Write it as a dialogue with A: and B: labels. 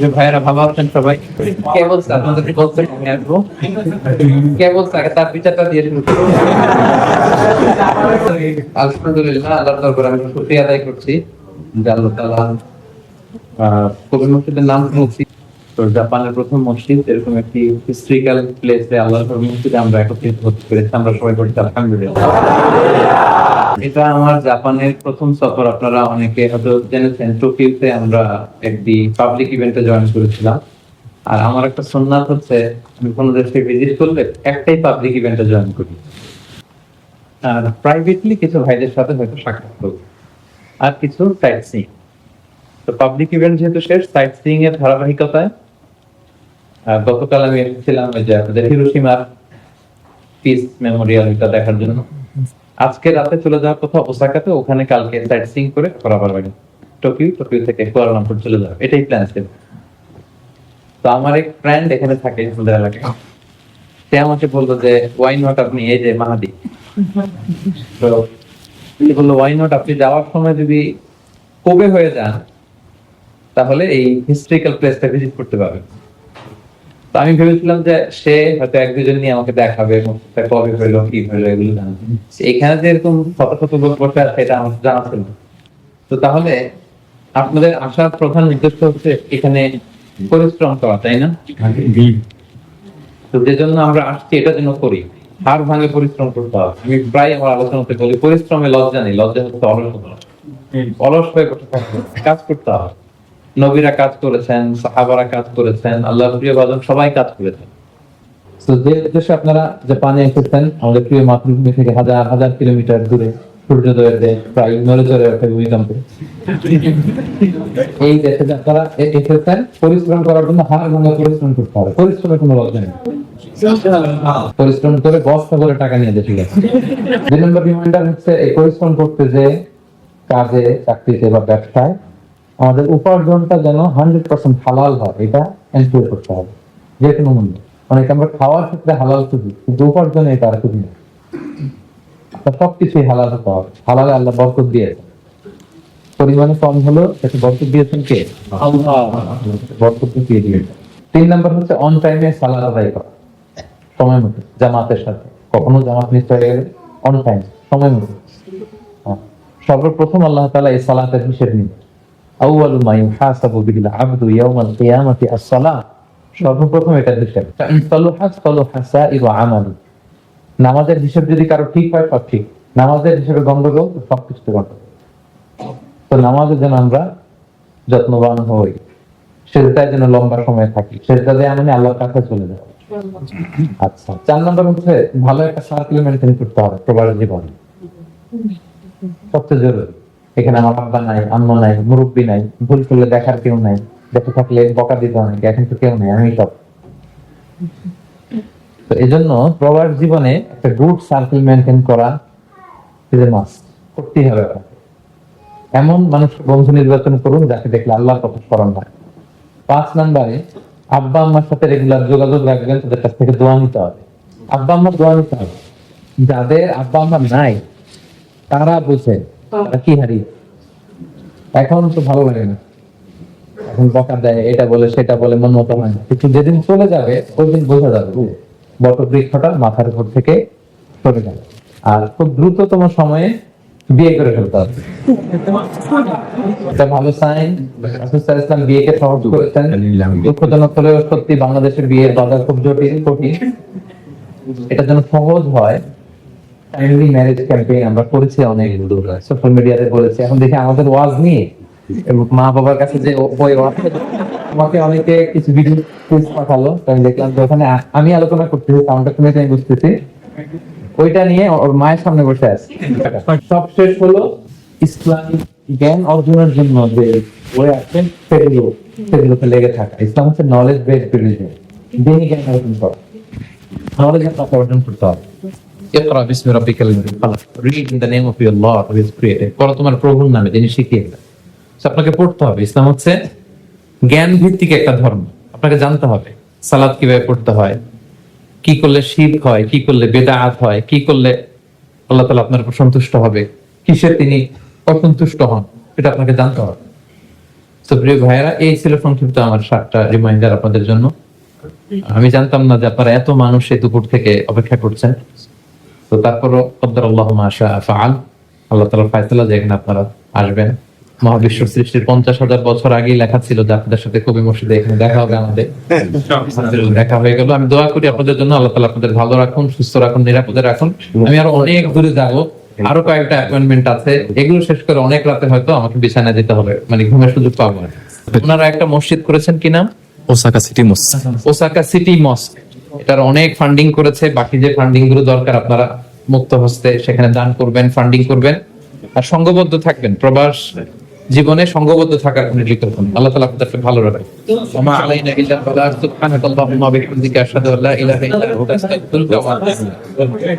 A: যে ভাইয়েরা আছেন সবাই? কে বলছে? আমি আসব। কে বলছে? তার বিচারটা দিয়ে শুরু আলহামদুলিল্লাহ আল্লাহ দরবার আমি আদায় করছি। যে কবি মসজিদের নাম শুনছি। তো জাপানের প্রথম মসজিদ, এরকম একটি হিস্ট্রিক্যাল প্লেসে আল্লাহ মসজিদে আমরা একত্রিত হতে পেরেছি। আমরা সবাই করছি আলহামদুলিল্লাহ। এটা আমার জাপানের প্রথম সফর, আপনারা অনেকে হয়তো জেনেছেন, টোকিওতে আমরা একটি পাবলিক ইভেন্টে জয়েন করেছিলাম। আর আমার একটা সন্ন্যাস হচ্ছে, আমি কোনো দেশে ভিজিট করলে একটাই পাবলিক ইভেন্টে জয়েন করি। আর প্রাইভেটলি কিছু ভাইদের সাথে হয়তো সাক্ষাৎ করব। আর কিছু সাইট সিং তো পাবলিক ইভেন্ট যেহেতু শেষ সাইট সিং এর ধারাবাহিকতায় গতকাল আমি এসেছিলাম ওই যে আমাদের হিরোশিমার পিস মেমোরিয়াল এটা দেখার জন্য। আজকে রাতে চলে যাওয়ার কথা ওসাকাতে, ওখানে কালকে সাইট সিং করে আবার বাড়ি। টোকিও টোকিও থেকে কুয়ালালামপুর চলে যাবে। এটাই প্ল্যান ছিল। তো আমার এক ফ্রেন্ড এখানে থাকে, আমাদের এলাকায়। সে আমাকে বলল যে ওয়াই নট আপনি এই যে মাহাদি? তো বলল ওয়াই নট আপনি যাওয়ার সময় যদি কবে হয়ে যান, তাহলে এই হিস্ট্রিক্যাল প্লেসটা ভিজিট করতে পারবেন। তো আমি ভেবেছিলাম যে সে হয়তো এক দুজন নিয়ে আমাকে দেখাবে কবে হইল কি হইল এগুলো জানবে এখানে যে এরকম শত শত লোক বসে আছে, এটা আমার জানা ছিল তো তাহলে আপনাদের আসার প্রধান উদ্দেশ্য হচ্ছে এখানে পরিশ্রম করা, তাই না? তো যে জন্য আমরা আসছি, এটা যেন করি। হার ভাঙে পরিশ্রম করতে হবে। আমি প্রায় আমার আলোচনাতে বলি, পরিশ্রমে লজ্জা নেই, লজ্জা হচ্ছে অলসতা অলস হয়ে কাজ করতে হবে। নবীরা কাজ করেছেন, সাহাবারা কাজ করেছেন আল্লাহ প্রিয় বাদন সবাই কাজ করেছেন। তো যে উদ্দেশ্যে আপনারা জাপানে এসেছেন, আমাদের প্রিয় মাতৃভূমি থেকে হাজার হাজার কিলোমিটার দূরে, সূর্যোদয়ের দেশ, প্রায় ভূমিকম্পে। এই দেশে আপনারা এসেছেন, পরিশ্রম করার জন্য হার পরিশ্রম করতে হবে। পরিশ্রমের কোনো লজ্জা নেই। পরিশ্রম করে বস্তা করে টাকা নিয়ে দেশে গেছে। দুই নম্বর হচ্ছে, এই পরিশ্রম করতে যে কাজে, চাকরিতে বা ব্যবসায় আমাদের উপার্জনটা যেন হান্ড্রেড পার্সেন্ট হালাল হয় এটা এনশিওর করতে হবে যে কোনো মূল্য। অনেক আমরা খাওয়ার ক্ষেত্রে হালাল খুঁজি কিন্তু উপার্জনে এটা আর খুঁজি না তা সবকিছুই হালাল হতে হবে হালালে আল্লাহ বরকত দিয়েছে পরিমাণে কম হলো সেটা বরকত দিয়েছেন কে? বরকত দিয়ে দিয়েছে তিন নম্বর হচ্ছে অন টাইমে সালাদ আদায় করা। সময় মতো জামাতের সাথে। কখনো জামাত মিস হয়ে গেলে অন টাইম সময় মতো। হ্যাঁ। সর্বপ্রথম আল্লাহ তালা এই সালাতের হিসেব নিন আউয়ালু মা ইউহাসাবু বিল আবদু ইয়াউমাল কিয়ামাতি আস-সালাহ। সর্বপ্রথম এটা সালুহাসাইরু আমালু। নামাজের হিসেব যদি কারও ঠিক হয়, সব ঠিক। নামাজের হিসেবে সবকিছু গন্ডগোল তো নামাজে যেন আমরা যত্নবান হই, সেটাই যেন লম্বা সময় থাকি। সেটা দিয়ে আমি আল্লাহর কাছে চলে যাব আচ্ছা চার নম্বর হচ্ছে, ভালো একটা সার্কেল মেনটেন করতে হবে প্রবাস জীবনে। সবচেয়ে জরুরি। এখানে আমার নাই আম্মা নাই, মুরব্বী নাই, ভুল করলে দেখার কেউ নাই, দেখে থাকলে বকা দিতে অনেকে এখন তো কেউ নেই আমি সব তো এই জন্য জীবনে একটা গুড সার্কেল মেনটেন করা ইজ মাস্ট করতেই হবে এমন মানুষ বন্ধু নির্বাচন করুন যাকে দেখলে কথা স্মরণ হয় পাঁচ নম্বরে, আব্বা আম্মার সাথে রেগুলার যোগাযোগ রাখবেন, তাদের কাছ থেকে দোয়া নিতে হবে। আব্বা আম্মার দোয়া নিতে হবে। যাদের আব্বা আম্মা নাই, তারা বুঝে কি এখন তো ভালো লাগে না। এখন বকা দেয়, এটা বলে, সেটা বলে, মন মতো হয় না। কিন্তু যেদিন চলে যাবে, ওই দিন বোঝা যাবে মাথার উপর থেকে গেল। আর খুব দ্রুততম সময়ে বিয়ে করে ফেলতে হবে। ভালো সাইন ইসলাম বিয়েকে সহজ করেছেন। দুঃখজনক হলেও সত্যি বাংলাদেশের বিয়ের বাজার খুব জটিল, কঠিন। এটা যেন সহজ হয় ম্যারেজ ক্যাম্পেইন আমরা করেছি, অনেক সোশ্যাল মিডিয়াতে এখন দেখি আমাদের ওয়াজ নিয়ে। মা বাবার কাছে যে ওই ওয়াজ আমাকে অনেকে কিছু ভিডিও পাঠালো। আমি দেখলাম যে ওখানে আমি আলোচনা করতেছি সাউন্ডটা শুনে আমি বুঝতেছি। ওইটা নিয়ে ওর মায়ের সামনে বসে আছে। সব শেষ হলো ইসলামিক জ্ঞান অর্জনের জন্য যে বই আছেন সেগুলো সেগুলোতে লেগে থাকা। ইসলাম হচ্ছে নলেজ বেসড রিলিজন দিনই জ্ঞান অর্জন করা। নলেজ অর্জন করতে হবে। ইকরা বিসমি খালাক read in name of lord who is created তোমার প্রভুর নামে যিনি শিখিয়ে So, আপনাকে পড়তে হবে। ইসলাম হচ্ছে জ্ঞান ভিত্তিক একটা ধর্ম। আপনাকে জানতে হবে কীভাবে পড়তে হয়। কি করলে শীত হয় কি করলে হয় কি করলে আল্লাহ তাআলা আপনার উপর সন্তুষ্ট হবে কিসে তিনি অসন্তুষ্ট হন এটা আপনাকে জানতে হবে। তো প্রিয় ভাইয়েরা এই ছিল সংক্ষিপ্ত আমার সাতটা রিমাইন্ডার আপনাদের জন্য। আমি জানতাম না যে আপনারা এত মানুষ এই দুপুর থেকে অপেক্ষা করছেন। তো তারপরও কদ্দার আল্লাহ মাশা ফাআল। আল্লাহ তাআলার ফয়সালা যে এখানে আপনারা আসবেন। মহাবিশ্ব সৃষ্টির পঞ্চাশ হাজার বছর আগেই লেখা ছিল যে আপনাদের সাথে কবি মসজিদে এখানে দেখা হবে আমাদের। দেখা হয়ে গেল। আমি দোয়া করি আপনাদের জন্য। আল্লাহ তাআলা আপনাদের ভালো রাখুন সুস্থ রাখুন নিরাপদে রাখুন। আমি আরও অনেক দূরে যাব। আরও কয়েকটা অ্যাপয়েন্টমেন্ট আছে। এগুলো শেষ করে অনেক রাতে হয়তো আমাকে বিছানায় যেতে হবে। মানে ঘুমের সুযোগ পাবো না। ওনারা একটা মসজিদ করেছেন কি নাম?
B: ওসাকা সিটি মসজিদ
A: ওসাকা সিটি মস্ক। এটার অনেক ফান্ডিং করেছে বাকি যে ফান্ডিংগুলো দরকার আপনারা মুক্ত হস্তে সেখানে দান করবেন ফান্ডিং করবেন। আর সঙ্গবদ্ধ থাকবেন প্রবাস জীবনে সঙ্গবদ্ধ থাকার কোন বিকল্প নেই। আল্লাহ তালা আপনাদেরকে ভালো রাখে আলাইনা ইল্লা বালাগ সুবহানাকাল্লাহুম্মা ওয়া বিহামদিকা আশহাদু আল্লা ইলাহা ইল্লা আনতা আস্তাগফিরুকা ওয়া আতুবু ইলাইক।